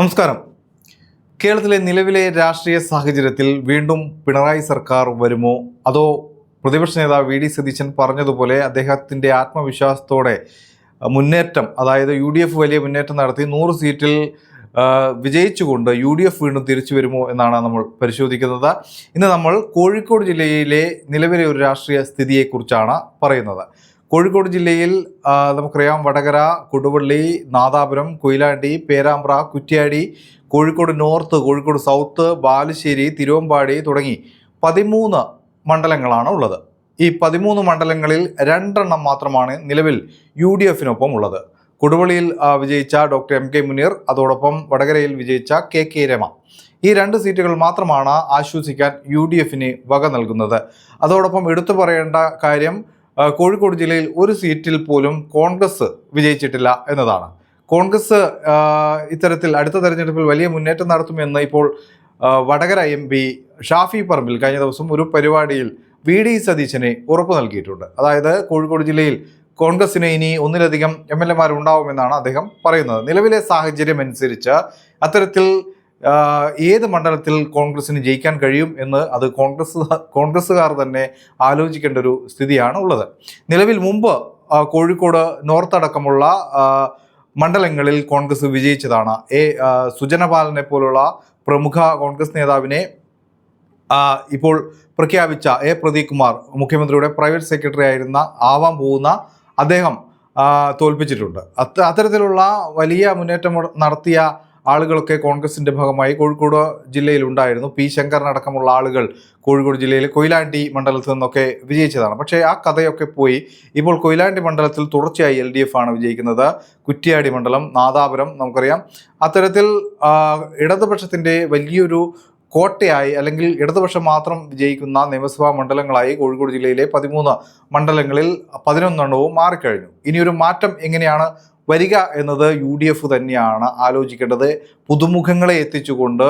നമസ്കാരം. കേരളത്തിലെ നിലവിലെ രാഷ്ട്രീയ സാഹചര്യത്തിൽ വീണ്ടും പിണറായി സർക്കാർ വരുമോ? അതോ പ്രതിപക്ഷ നേതാവ് വി ഡി സതീശൻ പറഞ്ഞതുപോലെ അദ്ദേഹത്തിന്റെ ആത്മവിശ്വാസത്തോടെ മുന്നേറ്റം അതായത് യു ഡി എഫ് വലിയ മുന്നേറ്റം നടത്തി നൂറ് സീറ്റിൽ വിജയിച്ചുകൊണ്ട് യു ഡി എഫ് വീണ്ടും തിരിച്ചു വരുമോ എന്നാണ് നമ്മൾ പരിശോധിക്കുന്നത്. ഇന്ന് നമ്മൾ കോഴിക്കോട് ജില്ലയിലെ നിലവിലെ ഒരു രാഷ്ട്രീയ സ്ഥിതിയെക്കുറിച്ചാണ് പറയുന്നത്. കോഴിക്കോട് ജില്ലയിൽ നമുക്കറിയാം വടകര കൊടുവള്ളി നാദാപുരം കൊയിലാണ്ടി പേരാമ്പ്ര കുറ്റ്യാടി കോഴിക്കോട് നോർത്ത് കോഴിക്കോട് സൗത്ത് ബാലുശ്ശേരി തിരുവമ്പാടി തുടങ്ങി പതിമൂന്ന് മണ്ഡലങ്ങളാണ് ഉള്ളത്. ഈ പതിമൂന്ന് മണ്ഡലങ്ങളിൽ രണ്ടെണ്ണം മാത്രമാണ് നിലവിൽ യു ഡി എഫിനൊപ്പം ഉള്ളത് കൊടുവള്ളിയിൽ വിജയിച്ച ഡോക്ടർ എം കെ മുനീർ അതോടൊപ്പം വടകരയിൽ വിജയിച്ച കെ കെ രമ. ഈ രണ്ട് സീറ്റുകൾ മാത്രമാണ് ആശ്വസിക്കാൻ യു ഡി എഫിന് വക നൽകുന്നത്. അതോടൊപ്പം എടുത്തു പറയേണ്ട കാര്യം കോഴിക്കോട് ജില്ലയിൽ ഒരു സീറ്റിൽ പോലും കോൺഗ്രസ് വിജയിച്ചിട്ടില്ല എന്നതാണ്. കോൺഗ്രസ് ഇത്തരത്തിൽ അടുത്ത തെരഞ്ഞെടുപ്പിൽ വലിയ മുന്നേറ്റം നടത്തുമെന്ന് ഇപ്പോൾ വടകര എം പി ഷാഫി പറമ്പിൽ കഴിഞ്ഞ ദിവസം ഒരു പരിപാടിയിൽ വി ഡി സതീശനെ ഉറപ്പ് നൽകിയിട്ടുണ്ട്. അതായത് കോഴിക്കോട് ജില്ലയിൽ കോൺഗ്രസിന് ഇനി ഒന്നിലധികം എം എൽ എമാരുണ്ടാവുമെന്നാണ് അദ്ദേഹം പറയുന്നത്. നിലവിലെ സാഹചര്യം അനുസരിച്ച് അത്തരത്തിൽ ഏത് മണ്ഡലത്തിൽ കോൺഗ്രസിന് ജയിക്കാൻ കഴിയും എന്ന് അത് കോൺഗ്രസ് കോൺഗ്രസ്സുകാർ തന്നെ ആലോചിക്കേണ്ട ഒരു സ്ഥിതിയാണ് ഉള്ളത്. നിലവിൽ മുമ്പ് കോഴിക്കോട് നോർത്ത് അടക്കമുള്ള മണ്ഡലങ്ങളിൽ കോൺഗ്രസ് വിജയിച്ചതാണ്. എ സുജനപാലനെ പോലുള്ള പ്രമുഖ കോൺഗ്രസ് നേതാവിനെ ഇപ്പോൾ പ്രഖ്യാപിച്ച എ പ്രദീപ് കുമാർ മുഖ്യമന്ത്രിയുടെ പ്രൈവറ്റ് സെക്രട്ടറി ആയിരുന്ന ആവാൻ പോകുന്ന അദ്ദേഹം തോൽപ്പിച്ചിട്ടുണ്ട്. അത്ത അത്തരത്തിലുള്ള വലിയ മുന്നേറ്റം നടത്തിയ ആളുകളൊക്കെ കോൺഗ്രസിന്റെ ഭാഗമായി കോഴിക്കോട് ജില്ലയിൽ ഉണ്ടായിരുന്നു പി ശങ്കറിനടക്കമുള്ള ആളുകൾ കോഴിക്കോട് ജില്ലയിൽ കൊയിലാണ്ടി മണ്ഡലത്തിൽ നിന്നൊക്കെ വിജയിച്ചതാണ്. പക്ഷേ ആ കഥയൊക്കെ പോയി. ഇപ്പോൾ കൊയിലാണ്ടി മണ്ഡലത്തിൽ തുടർച്ചയായി എൽ ഡി എഫ് ആണ് വിജയിക്കുന്നത്. കുറ്റിയാടി മണ്ഡലം നാദാപുരം നമുക്കറിയാം. അത്തരത്തിൽ ഇടതുപക്ഷത്തിന്റെ വലിയൊരു കോട്ടയായി അല്ലെങ്കിൽ ഇടതുപക്ഷം മാത്രം വിജയിക്കുന്ന നിയമസഭാ മണ്ഡലങ്ങളായി കോഴിക്കോട് ജില്ലയിലെ പതിമൂന്ന് മണ്ഡലങ്ങളിൽ പതിനൊന്നെണ്ണവും മാറിക്കഴിഞ്ഞു. ഇനിയൊരു മാറ്റം എങ്ങനെയാണ് വരിക എന്നത് യു ഡി എഫ് തന്നെയാണ് ആലോചിക്കേണ്ടത്. പുതുമുഖങ്ങളെ എത്തിച്ചുകൊണ്ട്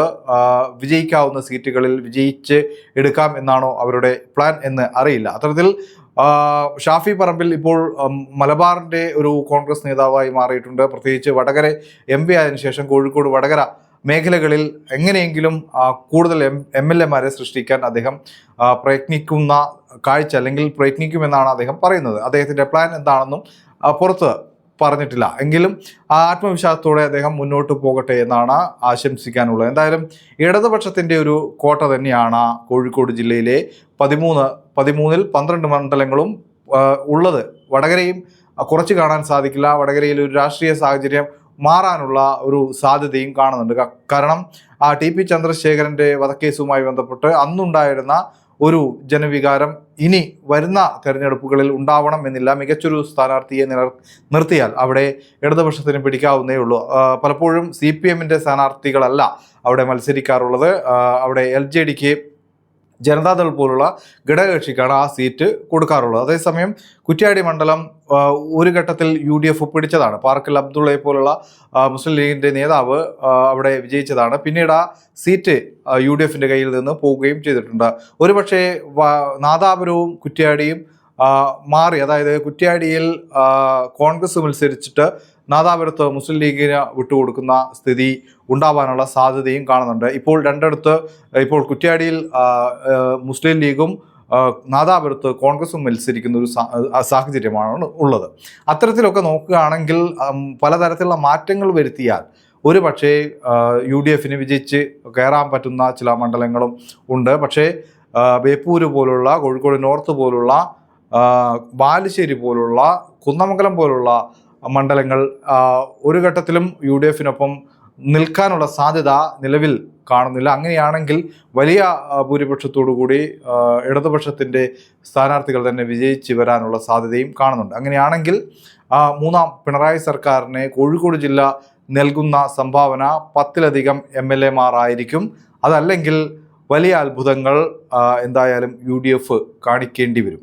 വിജയിക്കാവുന്ന സീറ്റുകളിൽ വിജയിച്ച് എടുക്കാം എന്നാണോ അവരുടെ പ്ലാൻ എന്ന് അറിയില്ല. അത്തരത്തിൽ ഷാഫി പറമ്പിൽ ഇപ്പോൾ മലബാറിന്റെ ഒരു കോൺഗ്രസ് നേതാവായി മാറിയിട്ടുണ്ട്. പ്രത്യേകിച്ച് വടകര എം പി ആയതിനു ശേഷം കോഴിക്കോട് വടകര മേഖലകളിൽ എങ്ങനെയെങ്കിലും കൂടുതൽ എം എം എൽ എമാരെ സൃഷ്ടിക്കാൻ അദ്ദേഹം പ്രയത്നിക്കുന്ന കാഴ്ച അല്ലെങ്കിൽ പ്രയത്നിക്കുമെന്നാണ് അദ്ദേഹം പറയുന്നത്. അദ്ദേഹത്തിന്റെ പ്ലാൻ എന്താണെന്നും പുറത്ത് പറഞ്ഞിട്ടില്ല. എങ്കിലും ആ ആത്മവിശ്വാസത്തോടെ അദ്ദേഹം മുന്നോട്ട് പോകട്ടെ എന്നാണ് ആശംസിക്കാനുള്ളത്. എന്തായാലും ഇടതുപക്ഷത്തിന്റെ ഒരു കോട്ട തന്നെയാണ് കോഴിക്കോട് ജില്ലയിലെ പതിമൂന്ന് പതിമൂന്നിൽ പന്ത്രണ്ട് മണ്ഡലങ്ങളും ഉള്ളത്. വടകരയും കുറച്ച് കാണാൻ സാധിക്കില്ല. വടകരയിൽ ഒരു രാഷ്ട്രീയ സാഹചര്യം മാറാനുള്ള ഒരു സാധ്യതയും കാണുന്നുണ്ട്. കാരണം ആ ടി പി ചന്ദ്രശേഖരന്റെ വധക്കേസുമായി ബന്ധപ്പെട്ട് അന്നുണ്ടായിരുന്ന ഒരു ജനവികാരം ഇനി വരുന്ന തെരഞ്ഞെടുപ്പുകളിൽ ഉണ്ടാവണം എന്നില്ല. മികച്ചൊരു സ്ഥാനാർത്ഥിയെ നില നിർത്തിയാൽ അവിടെ ഇടതുപക്ഷത്തിന് പിടിക്കാവുന്നേ ഉള്ളൂ. പലപ്പോഴും സി പി എമ്മിന്റെ സ്ഥാനാർത്ഥികളല്ല അവിടെ മത്സരിക്കാറുള്ളത്. അവിടെ എൽ ജെ ഡിക്ക് ജനതാദൾ പോലുള്ള ഘടകകക്ഷിക്കാണ് ആ സീറ്റ് കൊടുക്കാറുള്ളത്. അതേസമയം കുറ്റ്യാടി മണ്ഡലം ഒരു ഘട്ടത്തിൽ യു ഡി എഫ് പിടിച്ചതാണ് പാർക്കിൽ അബ്ദുള്ളയെ പോലുള്ള മുസ്ലിം ലീഗിന്റെ നേതാവ് അവിടെ വിജയിച്ചതാണ്. പിന്നീട് ആ സീറ്റ് യു ഡി എഫിന്റെ കയ്യിൽ നിന്ന് പോവുകയും ചെയ്തിട്ടുണ്ട്. ഒരുപക്ഷെ നാദാപുരവും കുറ്റ്യാടിയും മാറി. അതായത് കുറ്റ്യാടിയിൽ കോൺഗ്രസ് മത്സരിച്ചിട്ട് നാദാപുരത്ത് മുസ്ലിം ലീഗിന് വിട്ടുകൊടുക്കുന്ന സ്ഥിതി ഉണ്ടാവാനുള്ള സാധ്യതയും കാണുന്നുണ്ട്. ഇപ്പോൾ രണ്ടിടത്ത് ഇപ്പോൾ കുറ്റ്യാടിയിൽ മുസ്ലിം ലീഗും നാദാപുരത്ത് കോൺഗ്രസും മത്സരിക്കുന്ന ഒരു സാഹചര്യമാണ് ഉള്ളത്. അത്തരത്തിലൊക്കെ നോക്കുകയാണെങ്കിൽ പലതരത്തിലുള്ള മാറ്റങ്ങൾ വരുത്തിയാൽ ഒരു പക്ഷേ യു ഡി എഫിന് വിജയിച്ച് കയറാൻ പറ്റുന്ന ചില മണ്ഡലങ്ങളും ഉണ്ട്. പക്ഷേ ബേപ്പൂര് പോലുള്ള കോഴിക്കോട് നോർത്ത് പോലുള്ള ബാലുശ്ശേരി പോലുള്ള കുന്നമംഗലം പോലുള്ള മണ്ഡലങ്ങൾ ഒരു ഘട്ടത്തിലും യു ഡി എഫിനൊപ്പം നിൽക്കാനുള്ള സാധ്യത നിലവിൽ കാണുന്നില്ല. അങ്ങനെയാണെങ്കിൽ വലിയ ഭൂരിപക്ഷത്തോടുകൂടി ഇടതുപക്ഷത്തിന്റെ സ്ഥാനാർത്ഥികൾ തന്നെ വിജയിച്ച് വരാനുള്ള സാധ്യതയും കാണുന്നുണ്ട്. അങ്ങനെയാണെങ്കിൽ മൂന്നാം പിണറായി സർക്കാരിനെ കോഴിക്കോട് ജില്ല നൽകുന്ന സംഭാവന പത്തിലധികം എം എൽ എമാർ ആയിരിക്കും അതല്ലെങ്കിൽ വലിയ അത്ഭുതങ്ങൾ എന്തായാലും യു ഡി എഫ് കാണിക്കേണ്ടി വരും.